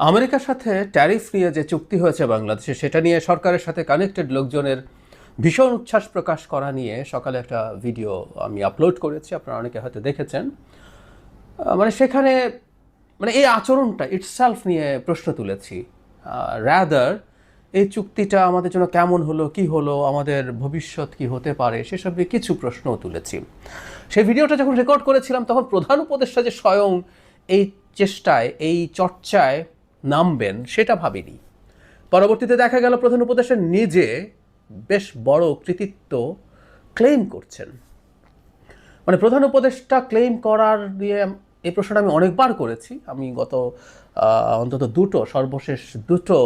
আমেরিকার সাথে ট্যারিফ নিয়ে যে চুক্তি হয়েছে বাংলাদেশে, সেটা নিয়ে সরকারের সাথে কানেক্টেড লোকজনের ভীষণ উচ্ছ্বাস প্রকাশ করা নিয়ে সকালে একটা ভিডিও আমি আপলোড করেছি, আপনারা অনেকে হয়তো দেখেছেন। মানে সেখানে মানে এই আচরণটা ইটসেলফ নিয়ে প্রশ্ন তুলেছি। র্যাদার এই চুক্তিটা আমাদের জন্য কেমন হলো, কি হলো, আমাদের ভবিষ্যৎ কি হতে পারে সেসব নিয়ে কিছু প্রশ্নও তুলেছি। সেই ভিডিওটা যখন রেকর্ড করেছিলাম, তখন প্রধান উপদেষ্টা যে স্বয়ং এই চেষ্টায়, এই চর্চায় নামবেন সেটা ভাবিনি। পরবর্তীতে দেখা গেল প্রধান উপদেষ্টা নিজে বেশ বড় কৃতিত্ব ক্লেম করছেন। মানে প্রধান উপদেষ্টা ক্লেম করার দিয়ে এই প্রশ্নটা আমি অনেকবার করেছি। আমি গত অন্তত দুটো, সর্বশেষ দুটো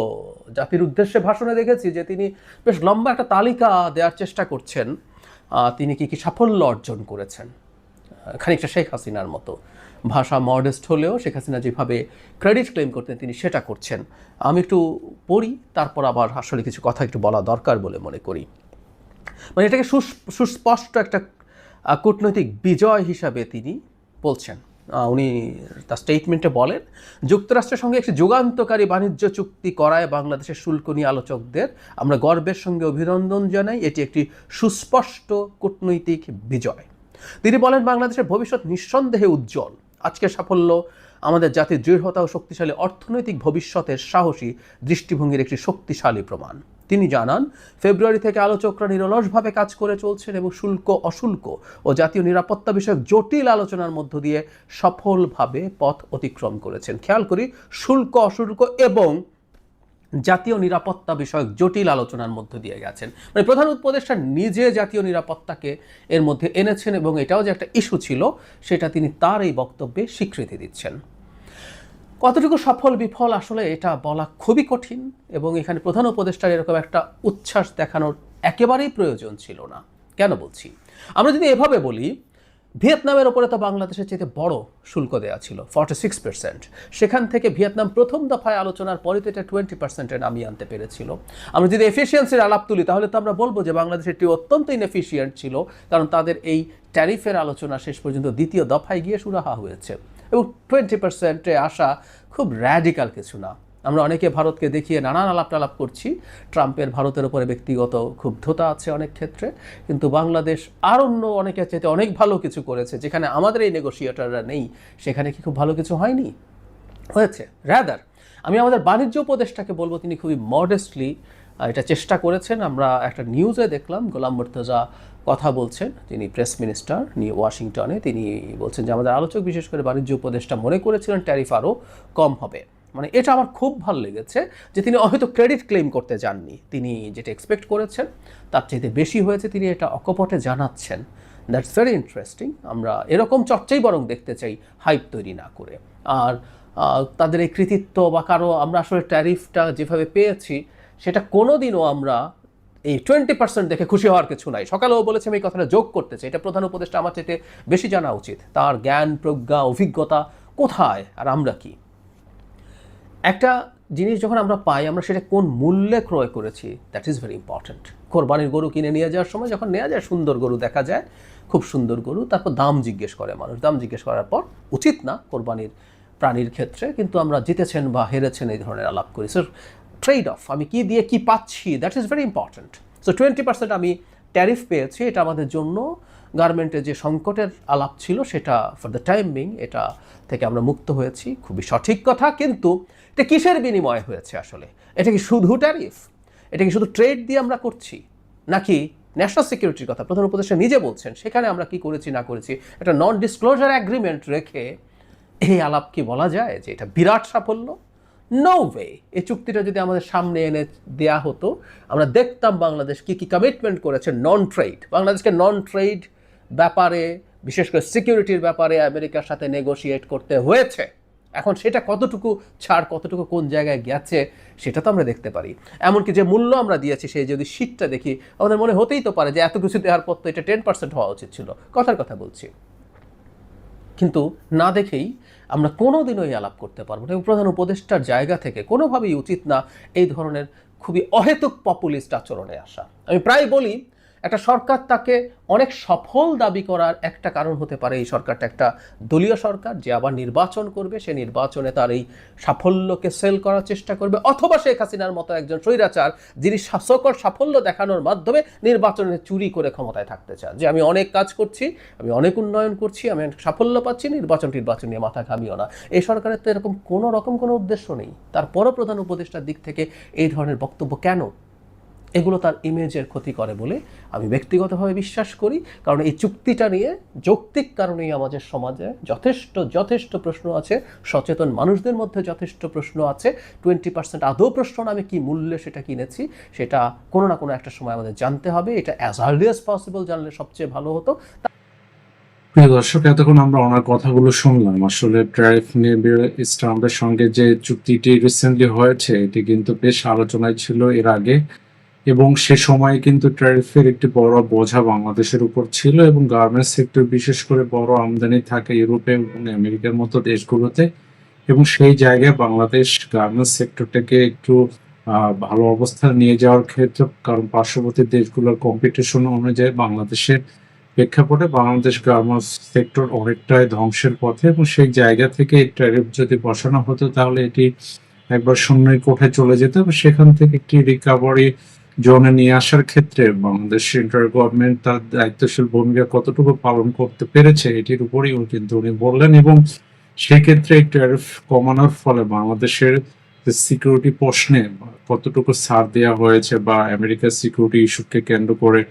জাতির উদ্দেশ্যে ভাষণে দেখেছি যে তিনি বেশ লম্বা একটা তালিকা দেওয়ার চেষ্টা করছেন। তিনি কি কি সাফল্য অর্জন করেছেন। খানিকটা শেখ হাসিনার মতো। ভাষা মডেস্ট হলেও শেখ হাসিনা যেভাবে ক্রেডিট ক্লেম করতেন, তিনি সেটা করছেন। আমি একটু পড়ি, তারপর আবার আসলে কিছু কথা একটু বলা দরকার বলে মনে করি। মানে এটাকে সুস- সুস্পষ্ট একটা কূটনৈতিক বিজয় হিসাবে তিনি বলছেন। উনি তার স্টেটমেন্টে বলেন, যুক্তরাষ্ট্রের সঙ্গে একটি যুগান্তকারী বাণিজ্য চুক্তি করায় বাংলাদেশের শুল্ক নিয়ে আলোচকদের আমরা গর্বের সঙ্গে অভিনন্দন জানাই। এটি একটি সুস্পষ্ট কূটনৈতিক বিজয়। তিনি বলেন, বাংলাদেশের ভবিষ্যৎ নিঃসন্দেহে উজ্জ্বল। আজকের সাফল্য, আমাদের জাতির দৃঢ়তা ও শক্তিশালী অর্থনৈতিক ভবিষ্যতের সাহসী দৃষ্টিভঙ্গির একটি শক্তিশালী প্রমাণ। তিনি জানান, ফেব্রুয়ারি থেকে আলোচকরা নিরলসভাবে কাজ করে চলছেন এবং শুল্ক, অশুল্ক ও জাতীয় নিরাপত্তা বিষয়ক জটিল আলোচনার মধ্য দিয়ে সফলভাবে পথ অতিক্রম করেছেন। খেয়াল করি, শুল্ক, অশুল্ক এবং জাতীয় নিরাপত্তা বিষয়ক জটিল আলোচনার মধ্য দিয়ে গেছেন। মানে প্রধান উপদেষ্টা নিজে জাতীয় নিরাপত্তাকে এর মধ্যে এনেছেন এবং এটাও যে একটা ইস্যু ছিল, সেটা তিনি তার এই বক্তব্যে স্বীকৃতি দিচ্ছেন। কতটুকু সফল, বিফল, আসলে এটা বলা খুবই কঠিন এবং এখানে প্রধান উপদেষ্টার এরকম একটা উচ্ছ্বাস দেখানোর একেবারেই প্রয়োজন ছিল না। কেন বলছি? আমরা যদি এভাবে বলি ভিয়েতনামের ওপরে তো বাংলাদেশের চেয়ে বড় শুল্ক দেওয়া ছিল ফর্টি সিক্স পার্সেন্ট সেখান থেকে ভিয়েতনাম প্রথম দফায় আলোচনার পরে তো এটা টোয়েন্টি পার্সেন্টে নামিয়ে আনতে পেরেছিল। আমরা যদি এফিসিয়েন্সির আলাপ তুলি, তাহলে তো আমরা বলব যে বাংলাদেশ এটি অত্যন্ত ইনএফিসিয়েন্ট ছিল, কারণ তাদের এই ট্যারিফের আলোচনা শেষ পর্যন্ত দ্বিতীয় দফায় গিয়ে সুরাহা হয়েছে। এবং টোয়েন্টি পার্সেন্টে আসা খুব র্যাডিক্যাল কিছু না। আমরা অনেকে ভারতকে দেখিয়ে নানান আলাপ টালাপ করছি। ট্রাম্পের ভারতের উপরে ব্যক্তিগত ক্ষুব্ধতা আছে অনেক ক্ষেত্রে, কিন্তু বাংলাদেশ আর অন্য অনেকের চাইতে অনেক ভালো কিছু করেছে, যেখানে আমাদের এই নেগোসিয়েটাররা নেই, সেখানে কি খুব ভালো কিছু হয়নি? হয়েছে র্যাদার আমি আমাদের বাণিজ্য উপদেষ্টাকে বলব, তিনি খুবই মডেস্টলি এটা চেষ্টা করেছেন। আমরা একটা নিউজে দেখলাম, গোলাম মুর্তজা কথা বলছেন, তিনি প্রেস মিনিস্টার নিয়ে ওয়াশিংটনে, তিনি বলছেন যে আমাদের আলোচক, বিশেষ করে বাণিজ্য উপদেষ্টা মনে করেছিলেন ট্যারিফ আরও কম হবে। মানে এটা আমার খুব ভালো লেগেছে যে তিনি হয়তো ক্রেডিট ক্লেম করতে যাননি। তিনি যেটা এক্সপেক্ট করেছেন, তার চাইতে বেশি হয়েছে তিনি এটা অকপটে জানাচ্ছেন। দ্যাটস ভেরি ইন্টারেস্টিং আমরা এরকম চর্চাই বরং দেখতে চাই হাইপ তৈরি না করে। আর তাদের এই কৃতিত্ব বা কারও আমরা আসলে ট্যারিফটা যেভাবে পেয়েছি, সেটা কোনোদিনও আমরা এই টোয়েন্টি পার্সেন্ট দেখে খুশি হওয়ার কিছু নাই। সকালেও বলেছে আমি এই কথাটা যোগ করতে চাই। এটা প্রধান উপদেষ্টা আমার চাইতে বেশি জানা উচিত। তার জ্ঞান, প্রজ্ঞা, অভিজ্ঞতা কোথায় আর আমরা কি? একটা জিনিস যখন আমরা পাই, আমরা সেটা কোন মূল্যে ক্রয় করেছি দ্যাট ইজ ভেরি ইম্পর্ট্যান্ট কোরবানির গরু কিনে নিয়ে যাওয়ার সময় যখন নেওয়া যায় সুন্দর গরু দেখা যায়, খুব সুন্দর গরু, তারপর দাম জিজ্ঞেস করে মানুষ। দাম জিজ্ঞেস করার পর উচিত না কোরবানির প্রাণীর ক্ষেত্রে, কিন্তু আমরা জিতেছেন বা হেরেছেন এই ধরনের আলাপ করি। সো ট্রেড অফ আমি কি দিয়ে কি পাচ্ছি that is very important so twenty percent আমি ট্যারিফ পেয়েছি, এটা আমাদের জন্য গার্মেন্টে যে সংকটের আলাপ ছিল সেটা ফর দ্য টাইম বিং এটা থেকে আমরা মুক্ত হয়েছি, খুবই সঠিক কথা, কিন্তু এটা কিসের বিনিময়ে হয়েছে আসলে? এটা কি শুধু ট্যারিফ এটা কি শুধু ট্রেড দিয়ে আমরা করছি? নাকি ন্যাশনাল সিকিউরিটির কথা? প্রধান উপদেষ্টা নিজে বলছেন, সেখানে আমরা কি করেছি, না করেছি? একটা নন ডিসক্লোজার অ্যাগ্রিমেন্ট রেখে এই আলাপ কি বলা যায় যে এটা বিরাট সাফল্য? নো ওয়ে এই চুক্তিটা যদি আমাদের সামনে এনে দেয়া হতো, আমরা দেখতাম বাংলাদেশ কি কি কমিটমেন্ট করেছে নন ট্রেড বাংলাদেশকে নন ট্রেড ব্যাপারে, বিশেষ করে সিকিউরিটির ব্যাপারে আমেরিকার সাথে নেগোশিয়েট করতে হয়েছে। এখন সেটা কতটুকু ছাড়, কতটুকু কোন জায়গায় গেছে, সেটা তো আমরা দেখতে পারি। এমনকি যে মূল্য আমরা দিয়েছি, সেই যদি শীতটা দেখি, আমাদের মনে হতেই তো পারে যে এত কিছু দেওয়ার পর তো এটা টেন পার্সেন্ট হওয়া উচিত ছিল। কথার কথা বলছি। কিন্তু না দেখেই আমরা কোনোদিনও এই আলাপ করতে পারব না। এবং প্রধান উপদেষ্টার জায়গা থেকে কোনোভাবেই উচিত না এই ধরনের খুবই অহেতুক পপুলিস্ট আচরণে আসা। আমি প্রায় বলি একটা সরকার তাকে অনেক সফল দাবি করার একটা কারণ হতে পারে। এই সরকারটা একটা দলীয় সরকার, যে আবার নির্বাচন করবে, সে নির্বাচনে তার এই সাফল্যকে সেল করার চেষ্টা করবে। অথবা শেখ হাসিনার মতো একজন স্বৈরাচার, যিনি শাসকর সাফল্য দেখানোর মাধ্যমে নির্বাচনে চুরি করে ক্ষমতায় থাকতে চান। যে আমি অনেক কাজ করছি, আমি অনেক উন্নয়ন করছি, আমি অনেক সাফল্য পাচ্ছি, নির্বাচন টির্বাচন নিয়ে মাথা ঘামিও না। এই সরকারের তো এরকম কোনো রকম কোনো উদ্দেশ্য নেই। তার তারপরও প্রধান উপদেষ্টার দিক থেকে এই ধরনের বক্তব্য কেন? এগুলো তার ইমেজের ক্ষতি করে বলে আমি ব্যক্তিগতভাবে বিশ্বাস করি। কারণ এই চুক্তিটা নিয়ে, যৌক্তিক কারণেই আমাদের সমাজে যথেষ্ট যথেষ্ট প্রশ্ন আছে। সচেতন মানুষদের মধ্যে যথেষ্ট প্রশ্ন আছে। টোয়েন্টি পার্সেন্ট আদৌ প্রশ্ন আমি কী মূল্যে সেটা কিনেছি, সেটা কোনো না কোনো একটা সময় আমাদের জানতে হবে। এটা অ্যাজ আর্লি অ্যাজ পসিবল জানলে সবচেয়ে ভালো হতো। প্রিয় দর্শক, এতক্ষণ আমরা ওনার কথাগুলো শুনলাম। আসলে ট্রাম্পের সঙ্গে যে চুক্তিটি রিসেন্টলি হয়েছে, এটি কিন্তু বেশ আলোচনায় ছিল এর আগে। এবং সে সময় কিন্তু ট্যারিফের একটি বড় বোঝা বাংলাদেশের উপর ছিল এবং গার্মেন্টস সেক্টর বিশেষ করে বড় আমদানি থাকে ইউরোপে এবং আমেরিকার মতো দেশগুলোতে। এবং সেই জায়গায় বাংলাদেশ গার্মেন্টস সেক্টরটাকে একটু ভালো অবস্থায় নিয়ে যাওয়ার ক্ষেত্রে, কারণ পার্শ্ববর্তী দেশগুলোর কম্পিটিশন অনুযায়ী বাংলাদেশের প্রেক্ষাপটে বাংলাদেশ গার্মেন্টস সেক্টর অনেকটাই ধ্বংসের পথে এবং সেই জায়গা থেকে ট্যারিফ যদি বসানো হতো তাহলে এটি একবার শূন্যের কোঠায় চলে যেত এবং সেখান থেকে একটি রিকাভারি জোনে নিয়ে আসার ক্ষেত্রে বাংলাদেশ সেন্ট্রাল গভর্নমেন্ট তার দায়িত্বশীল ভূমিকা কতটুকু পালন করতে পেরেছে, এটির উপরেই কিন্তু উনি বললেন এবং সেক্ষেত্রে ট্যারিফ কমানোর ফলে বাংলাদেশের সিকিউরিটি প্রশ্নে কতটুকু ছাড় দেওয়া হয়েছে বা আমেরিকার সিকিউরিটি ইস্যুকে কেন্দ্র করে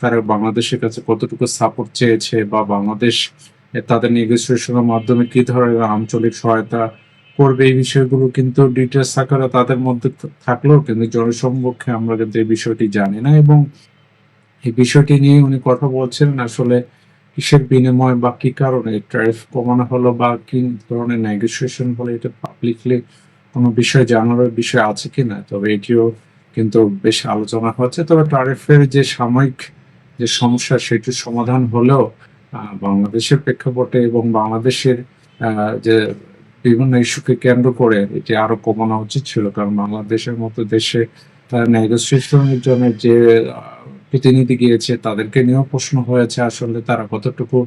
তারা বাংলাদেশের কাছে কতটুকু সাপোর্ট চেয়েছে বা বাংলাদেশ তাদের নেগোসিয়েশনের মাধ্যমে কি ধরনের আঞ্চলিক সহায়তা করবে এই বিষয়গুলো কিন্তু ডিটেলস আকারে তাদের মধ্যে থাকলেও কিন্তু জনসম্মুখে আমরা কিন্তু এই বিষয়টি জানি না এবং এই বিষয়টি নিয়ে উনি কথা বলছিলেন আসলে কিসের বিনিময় বা কি কারণে ট্যারিফ কমানো হলো বা কি ধরনের নেগোসিয়েশন হলো এটা পাবলিকলি কোনো বিষয় জানানোর বিষয় আছে কিনা, তবে এটিও কিন্তু বেশ আলোচনা হচ্ছে। তবে ট্যারিফের যে সাময়িক যে সমস্যা সেটির সমাধান হলেও বাংলাদেশের প্রেক্ষাপটে এবং বাংলাদেশের যে বিভিন্ন ইস্যুকে কেন্দ্র করে এটি আরও কমানো উচিত ছিল, কারণ বাংলাদেশের মতো দেশে নেগোসিয়েশনের জন্য যে প্রতিনিধি গিয়েছে, তাদেরকে নিয়েও প্রশ্ন হয়েছে, আসলে তারা কতটুকু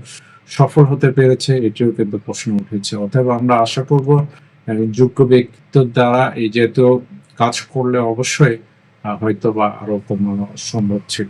সফল হতে পেরেছে, এটিও কিন্তু প্রশ্ন উঠেছে। অতএব আমরা আশা করব যোগ্য ব্যক্তিত্বের দ্বারা এই যেহেতু কাজ করলে অবশ্যই হয়তো বা আরও কমানো সম্ভব ছিল।